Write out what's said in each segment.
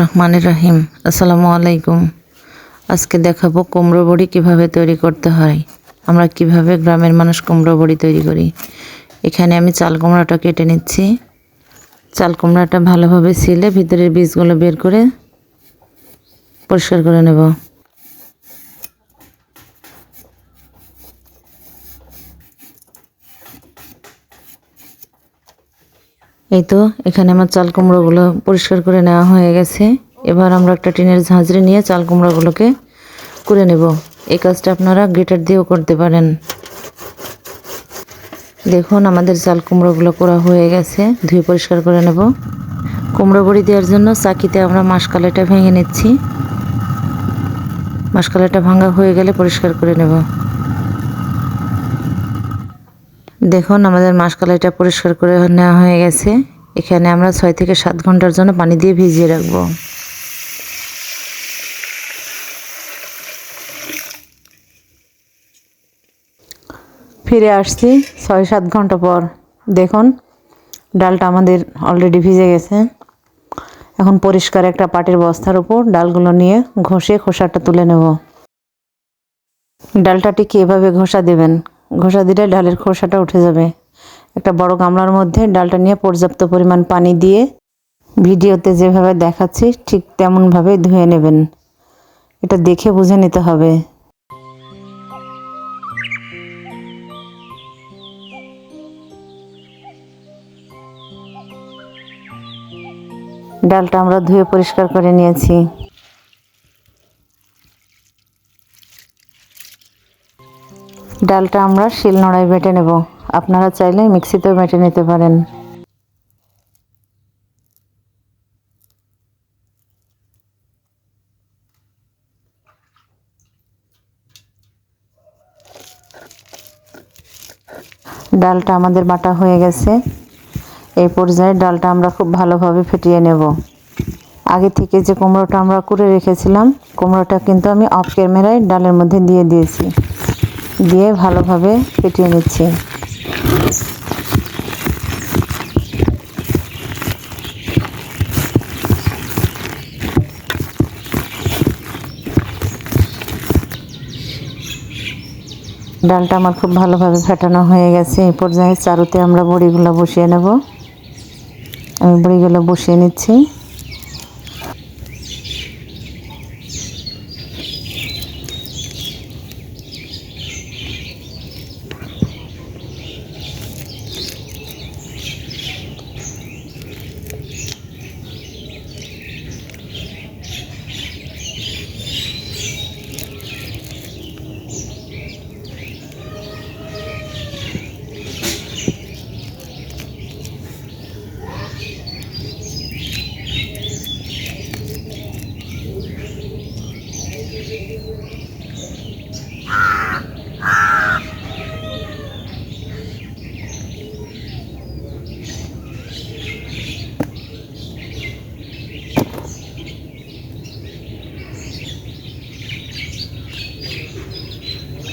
রহমানির রহিম আসসালামু আলাইকুম। আজকে দেখাবো কুমড়ো বড়ি কীভাবে তৈরি করতে হয়। আমরা কীভাবে গ্রামের মানুষ কুমড়ো বড়ি তৈরি করি। এখানে আমি চাল কুমড়াটা কেটে নিচ্ছি। চাল কুমড়াটা ভালোভাবে ছিলে ভিতরের বীজগুলো বের করে পরিষ্কার করে নেব। এই তো, এখানে আমার চাল কুমড়োগুলো পরিষ্কার করে নেওয়া হয়ে গেছে। এবার আমরা একটা টিনের ঝাঁঝরি নিয়ে চাল কুমড়োগুলোকে করে নেব। এই কাজটা আপনারা গ্রেটার দিয়েও করতে পারেন। দেখুন, আমাদের চাল কুমড়োগুলো করা হয়ে গেছে। ধুয়ে পরিষ্কার করে নেব। কুমড়ো বড়ি দেওয়ার জন্য চাকিতে আমরা মাসকালাইটা ভেঙে নিচ্ছি। মাসকালাইটা ভাঙা হয়ে গেলে পরিষ্কার করে নেব। দেখুন, আমাদের মাসকালাইটা পরিষ্কার করে নেওয়া হয়ে গেছে। এখানে আমরা ছয় থেকে সাত ঘণ্টার জন্য পানি দিয়ে ভিজিয়ে রাখব। ফিরে আসছি ছয় সাত ঘণ্টা পর। দেখুন, ডালটা আমাদের অলরেডি ভিজে গেছে। এখন পরিষ্কার একটা পাটের বস্তার উপর ডালগুলো নিয়ে ঘষে খোসাটা তুলে নেব। ডালটা ঠিক এভাবে ঘষা দেবেন। ঘষা দিলে ডালের খোসাটা উঠে যাবে। একটা বড় গামলার মধ্যে ডালটা নিয়ে পর্যাপ্ত পরিমাণ পানি দিয়ে ভিডিওতে যেভাবে দেখাচ্ছি, ঠিক তেমনভাবে ধুয়ে নেবেন। এটা দেখে বুঝে নিতে হবে। ডালটা আমরা ধুয়ে পরিষ্কার করে নিয়েছি। ডালটা আমরা শিলনোড়ায় বেটে নেব। আপনারা চাইলে মিক্সিতেও বেটে নিতে পারেন। ডালটা আমাদের বাটা হয়ে গেছে। এই পর্যায়ে ডালটা আমরা খুব ভালোভাবে ফেটিয়ে নেব। আগে থেকে যে কুমড়োটা আমরা করে রেখেছিলাম, কুমড়োটা কিন্তু আমি অফ ক্যামেরায় ডালের মধ্যে দিয়ে দিয়েছি। দিয়ে ভালোভাবে ফেটিয়ে নিচ্ছি। ডালটা আমার খুব ভালোভাবে ফেটানো হয়ে গেছে। এই পর্যায়ে চারুতে আমরা বড়িগুলো বসিয়ে নেব। আমি বড়িগুলো বসিয়ে নিচ্ছি।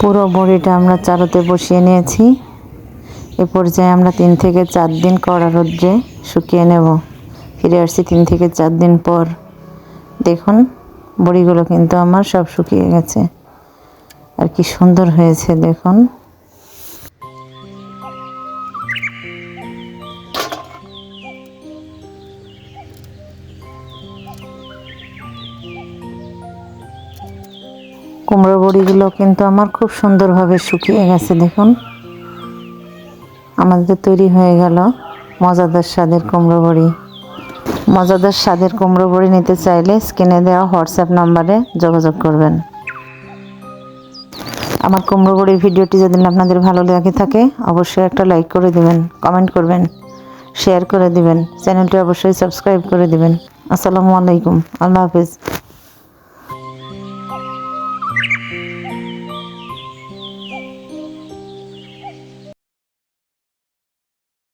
পুরো বড়িটা আমরা চারোতে বসিয়ে নিয়েছি। এ পর্যায়ে আমরা তিন থেকে চার দিন কড়া রোদ্রে শুকিয়ে নেব। ফিরে আসছি তিন থেকে চার দিন পর। দেখুন, বড়িগুলো কিন্তু আমার সব শুকিয়ে গেছে। আর কি সুন্দর হয়েছে, দেখুন। কুমড়ো বড়িগুলো কিন্তু আমার খুব সুন্দরভাবে শুকিয়ে গেছে, দেখুন। আমাদের তৈরি হয়ে গেল মজাদার স্বাদের কুমড়ো বড়ি। মজাদার স্বাদের কুমড়ো বড়ি নিতে চাইলে স্ক্রিনে দেওয়া হোয়াটসঅ্যাপ নাম্বারে যোগাযোগ করবেন। আমার কুমড়ো বড়ির ভিডিওটি যদি আপনাদের ভালো লেগে থাকে, অবশ্যই একটা লাইক করে দিবেন, কমেন্ট করবেন, শেয়ার করে দিবেন, চ্যানেলটি অবশ্যই সাবস্ক্রাইব করে দিবেন। আসসালামু আলাইকুম, আল্লাহ হাফিজ।